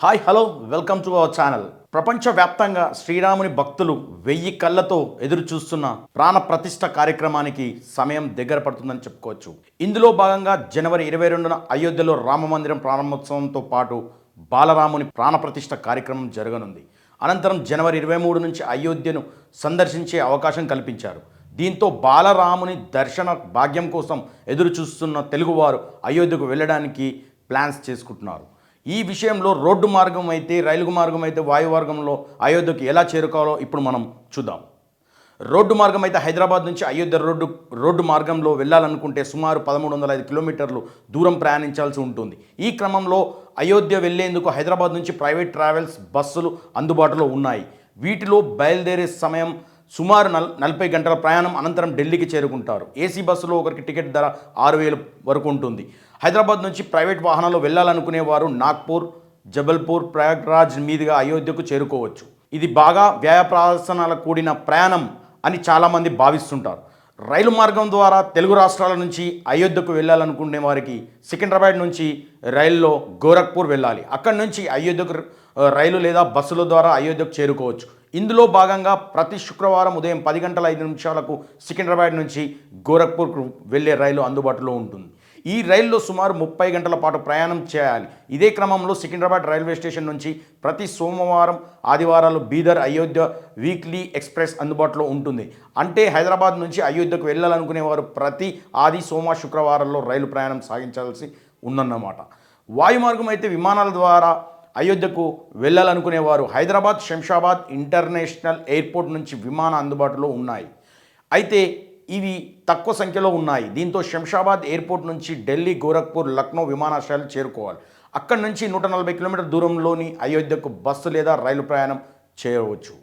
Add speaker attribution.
Speaker 1: Hi hello welcome to our channel. ప్రపంచవ్యాప్తంగా శ్రీరాముని భక్తులు వెయ్యి కళ్ళతో ఎదురు చూస్తున్న ప్రాణప్రతిష్ఠ కార్యక్రమానికి సమయం దగ్గర పడుతుందని చెప్పుకోవచ్చు. ఇందులో భాగంగా జనవరి ఇరవై రెండున అయోధ్యలో రామ మందిరం ప్రారంభోత్సవంతో పాటు బాలరాముని ప్రాణప్రతిష్ఠ కార్యక్రమం జరగనుంది. అనంతరం జనవరి ఇరవై మూడు నుంచి అయోధ్యను సందర్శించే అవకాశం కల్పించారు. దీంతో బాలరాముని దర్శన భాగ్యం కోసం ఎదురు చూస్తున్న తెలుగువారు అయోధ్యకు వెళ్ళడానికి ప్లాన్స్ చేసుకుంటున్నారు. ఈ విషయంలో రోడ్డు మార్గం అయితే రైలు మార్గం అయితే వాయు మార్గంలో అయోధ్యకు ఎలా చేరుకోవాలో ఇప్పుడు మనం చూద్దాం. రోడ్డు మార్గం అయితే హైదరాబాద్ నుంచి అయోధ్య రోడ్డు రోడ్డు మార్గంలో వెళ్ళాలనుకుంటే సుమారు పదమూడు వందల ఐదు కిలోమీటర్లు దూరం ప్రయాణించాల్సి ఉంటుంది. ఈ క్రమంలో అయోధ్య వెళ్ళేందుకు హైదరాబాద్ నుంచి ప్రైవేట్ ట్రావెల్స్ బస్సులు అందుబాటులో ఉన్నాయి. వీటిలో బయలుదేరే సమయం సుమారు నల్ నలభై గంటల ప్రయాణం అనంతరం ఢిల్లీకి చేరుకుంటారు. ఏసీ బస్సులో ఒకరికి టికెట్ ధర ఆరు వేలు వరకు ఉంటుంది. హైదరాబాద్ నుంచి ప్రైవేట్ వాహనాల్లో వెళ్ళాలనుకునే వారు నాగ్పూర్ జబల్పూర్ ప్రయాగ్రాజ్ మీదుగా అయోధ్యకు చేరుకోవచ్చు. ఇది బాగా వ్యయప్రాసనాల కూడిన ప్రయాణం అని చాలామంది భావిస్తుంటారు. రైలు మార్గం ద్వారా తెలుగు రాష్ట్రాల నుంచి అయోధ్యకు వెళ్ళాలనుకునే వారికి సికింద్రాబాద్ నుంచి రైల్లో గోరఖ్పూర్ వెళ్ళాలి. అక్కడి నుంచి అయోధ్యకు రైలు లేదా బస్సుల ద్వారా అయోధ్యకు చేరుకోవచ్చు. ఇందులో భాగంగా ప్రతి శుక్రవారం ఉదయం పది గంటల ఐదు నిమిషాలకు సికింద్రాబాద్ నుంచి గోరఖ్పూర్కు వెళ్ళే రైలు అందుబాటులో ఉంటుంది. ఈ రైల్లో సుమారు ముప్పై గంటల పాటు ప్రయాణం చేయాలి. ఇదే క్రమంలో సికింద్రాబాద్ రైల్వే స్టేషన్ నుంచి ప్రతి సోమవారం ఆదివారాలు బీదర్ అయోధ్య వీక్లీ ఎక్స్ప్రెస్ అందుబాటులో ఉంటుంది. అంటే హైదరాబాద్ నుంచి అయోధ్యకు వెళ్ళాలనుకునే వారు ప్రతి ఆది సోమ శుక్రవారాల్లో రైలు ప్రయాణం సాగించాల్సి ఉందన్నమాట. వాయుమార్గం అయితే విమానాల ద్వారా అయోధ్యకు వెళ్ళాలనుకునేవారు హైదరాబాద్ శంషాబాద్ ఇంటర్నేషనల్ ఎయిర్పోర్ట్ నుంచి విమాన అందుబాటులో ఉన్నాయి. అయితే ఇవి తక్కువ సంఖ్యలో ఉన్నాయి. దీంతో శంషాబాద్ ఎయిర్పోర్ట్ నుంచి ఢిల్లీ గోరఖ్పూర్ లక్నో విమానాశ్రయాలు చేరుకోవాలి. అక్కడి నుంచి నూట నలభై కిలోమీటర్ దూరంలోని అయోధ్యకు బస్సు లేదా రైలు ప్రయాణం చేయవచ్చు.